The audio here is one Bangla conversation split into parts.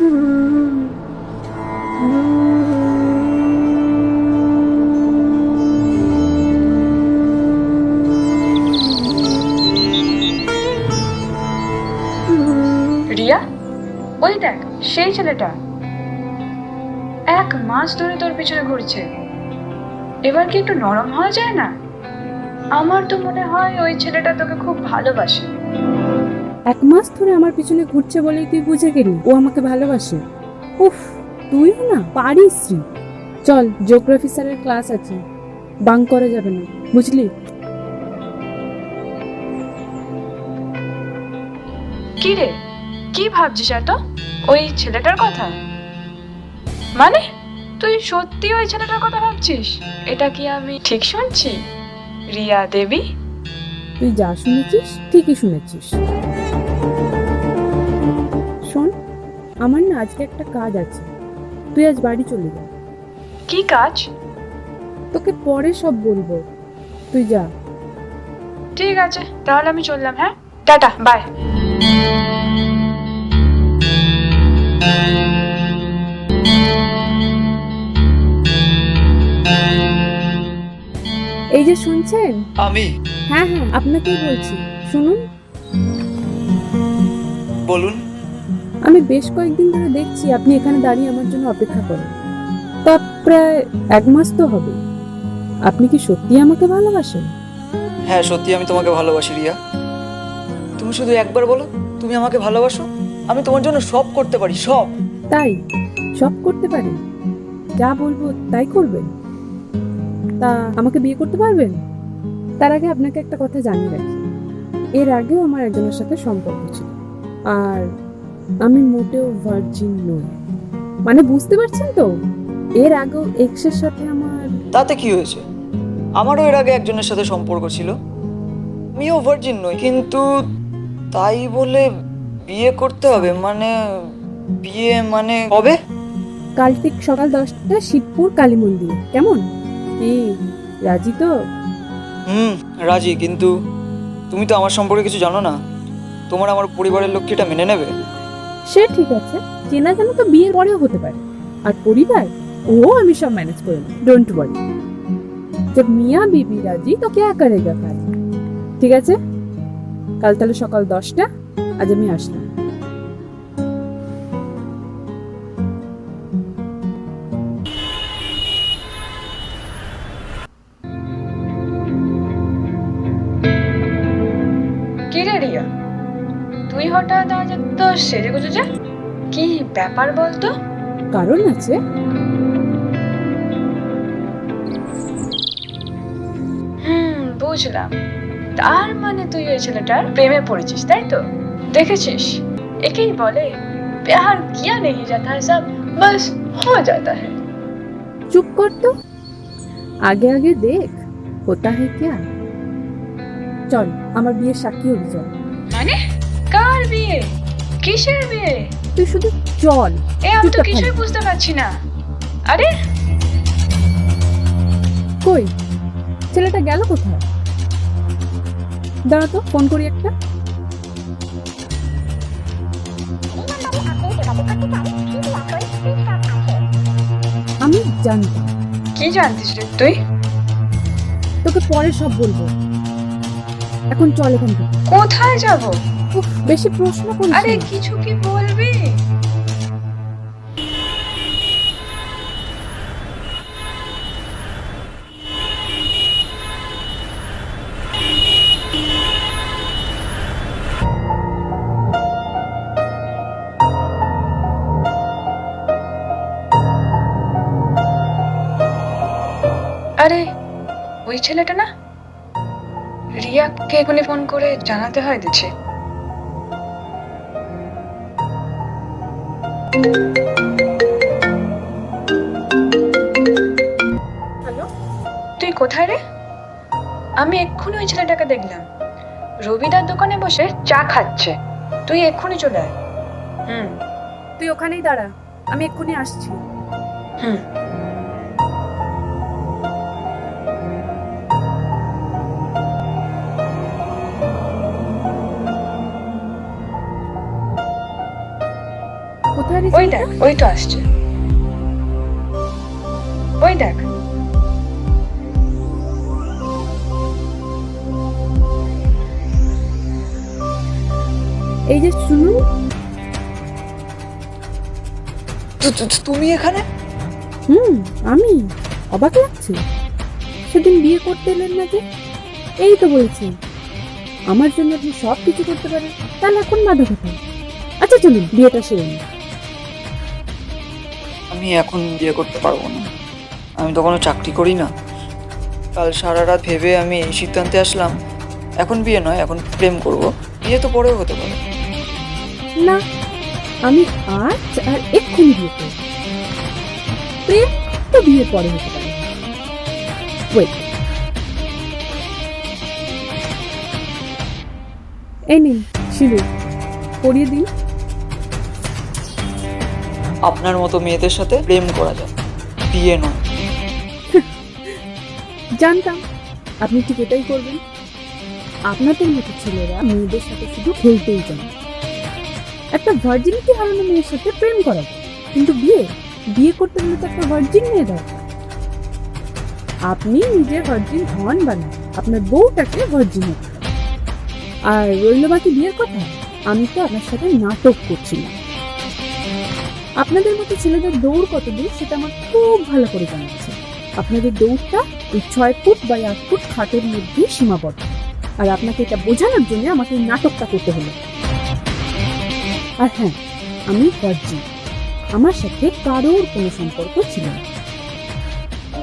রিয়া, ওই দেখ, সেই ছেলেটা। এক মাস ধরে তোর পিছনে ঘুরছে। এবার কি একটু নরম হওয়া যায় না? আমার তো মনে হয় ওই ছেলেটা তোকে খুব ভালোবাসে। এক মাস ধরে আমার পিছনে ঘুরছে বলেই তুই বুঝে গেলি। ও আমাকে ভালোবাসে। উফ তুইও না পারিস। চল জিওগ্রাফি স্যারের ক্লাস আছে। বাং করা যাবে না বুঝলি? কি রে? কি ভাবছিস এত? ওই ছেলেটার কথা? মানে? তুই সত্যি ওই ছেলেটার কথা ভাবছিস? এটা কি আমি ঠিক শুনছি? রিয়া দেবী? তুই যা শুনেছিস ঠিকই শুনেছিস। আমার না আজকে একটা কাজ আছে। তুই আজ বাড়ি চলে যা। কি কাজ? তোকে পরে সব বলব। তুই যা। ঠিক আছে তাহলে আমি চললাম হ্যাঁ? Tata bye. এই যে শুনছেন? আমি? হ্যাঁ হ্যাঁ আপনাকেই বলছি। শুনুন। বলুন। আমি বেশ কয়েকদিন ধরে দেখছি আপনি এখানে দাঁড়িয়ে আমার জন্য অপেক্ষা করেন। তা প্রায় এক মাস তো হবে। আপনি কি সত্যি আমাকে ভালোবাসেন? হ্যাঁ সত্যি আমি তোমাকে ভালোবাসি রিয়া। তুমি শুধু একবার বলো তুমি আমাকে ভালোবাসো? আমি তোমার জন্য সব করতে পারি সব। তাই? সব করতে পারি? যা বলব তাই করবেন? তা আমাকে বিয়ে করতে পারবেন? তার আগে আপনাকে একটা কথা জানিয়ে রাখি। এর আগেও আমার একজনের সাথে সম্পর্ক ছিল। আর আমি মোটেও ভার্জিন নই। মানে বুঝতে পারছেন তো? এর আগেও এক্সের সাথে আমার তাতে কি হয়েছে? আমারও এর আগে একজনের সাথে সম্পর্ক ছিল। আমিও ভার্জিন নই কিন্তু তাই বলে বিয়ে করতে হবে মানে বিয়ে মানে কবে? কাল ঠিক সকাল দশটা শিবপুর কালী মন্দির। কেমন? কি রাজি তো? হুম রাজি কিন্তু তুমি তো আমার সম্পর্কে কিছু জানো না। তোমার আমার পরিবারের লোক কি এটা মেনে নেবে? সে ঠিক আছে, চেনা জানা তো বিয়ের পরেও হতে পারে। আর পরিবার ও আমি সব ম্যানেজ করে নেব ডোন্ট ওয়ারি जब মিয়া বিবি রাজি তো ক্যা করেগা ঠিক আছে? কাল তাহলে সকাল দশটা, আজ আমি আসলাম। হঠাৎ আজ এত সেজে গুজে যে কি ব্যাপার বলতো? কারণ আছে। হুম বুঝলাম। তার মানে তুই ওই ছেলেটার প্রেমে পড়েছিস তাই তো? দেখেছিস? একেই বলে প্যার কিয়া নেই যাতা হ্যাঁ সব বস হো যাতা হ্যাঁ চুপ কর তো। আগে আগে দেখ হোতা হ্যাঁ কিয়া? চল আমার বিয়ের সাক্ষী অভিযোগ মানে? কার বিয়ে? কিসের বিয়ে? তুই শুধু চল। এ আমি তো কিছুই বুঝতে পারছি না। আরে? কই? ছেলেটা গেল কোথায়? দাঁড়া তো ফোন করি একটা। আমি জানতাম। কি জানতিস রে তুই? তোকে পরে সব বলব। এখন চল এখান থেকে। কোথায় যাব? বেশি প্রশ্ন করিস আরে, কিছু কি বলবি? আরে, ওই ছেলেটা না? রিয়াকে এখনই ফোন করে জানাতে হয় দিচ্ছে। হ্যালো? তুই কোথায় রে? আমি এক্ষুনি ওই ছেলেটাকে দেখলাম। রবিদার দোকানে বসে চা খাচ্ছে। তুই এক্ষুনি চলে আয়। হুম। তুই ওখানেই দাঁড়া। আমি এক্ষুনি আসছি। হুম। ওই দেখ ওই তো আসছে। ওই দেখ। এই যে শুনুন তুমি এখানে? হুম আমি। অবাক লাগছে। সেদিন বিয়ে করতে এলেন না যে? এই তো বলছি। আমার জন্য আপনি সব কিছু করতে পারেন তাহলে এখন বাধা কোথায়? আচ্ছা চলুন বিয়েটা সেরে নিন আমি এখন বিয়ে করতে পারব না। আমি তো কোনো চাকরি করি না। কাল সারা রাত ভেবে আমি এই সিদ্ধান্তে আসলাম, এখন বিয়ে নয়, এখন প্রেম করব। বিয়ে তো পরেও হতে পারে। না, আমি আজ আর এক্ষুনি বিয়ে করব। প্রেম তো বিয়ের পরে হতে পারে। ওয়েট এই নিন সিঁদুর পরিয়ে দিন। আপনার মতো মেয়েদের সাথে প্রেম করা যায়। বিয়ে নয়। জানতাম। আপনি ঠিক এটাই করবেন। আপনাদের মতো ছেলেরা মেয়েদের সাথে শুধু খেলতেই জানে একটা ভার্জিনিটি হারানো মেয়ের সাথে প্রেম করা কিন্তু বিয়ে বিয়ে করতে হলে তো একটা ভার্জিন মেয়ে দরকার। আপনি নিজে ভার্জিন হন বা আপনার বউটাকে ভার্জিন আর রইল বাকি বিয়ের কথা, আমি তো আপনার সাথে নাটক করছি না। আপনাদের মতো ছেলেদের দৌড় কত দূর সেটা আমার খুব ভালো করে জানা আছে। আপনাদের দৌড়টা ওই ছয় ফুট বা আট ফুট খাটের মধ্যে সীমাবদ্ধ। আর আপনাকে এটা বোঝানোর জন্য আমাকে এই নাটকটা করতে হলো। আর হ্যাঁ আমি ভার্জিন আমার সাথে কারোর কোনো সম্পর্ক ছিল না।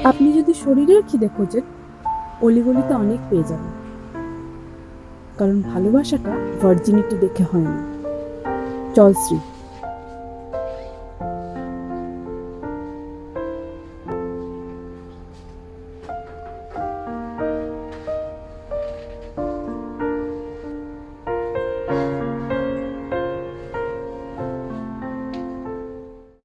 আপনি যদি শরীরের খিদে খোঁজেন, অলিগলিতে অনেক পেয়ে যাবেন। কারণ ভালোবাসাটা ভার্জিনিটি দেখে হয় না। চল শ্রী।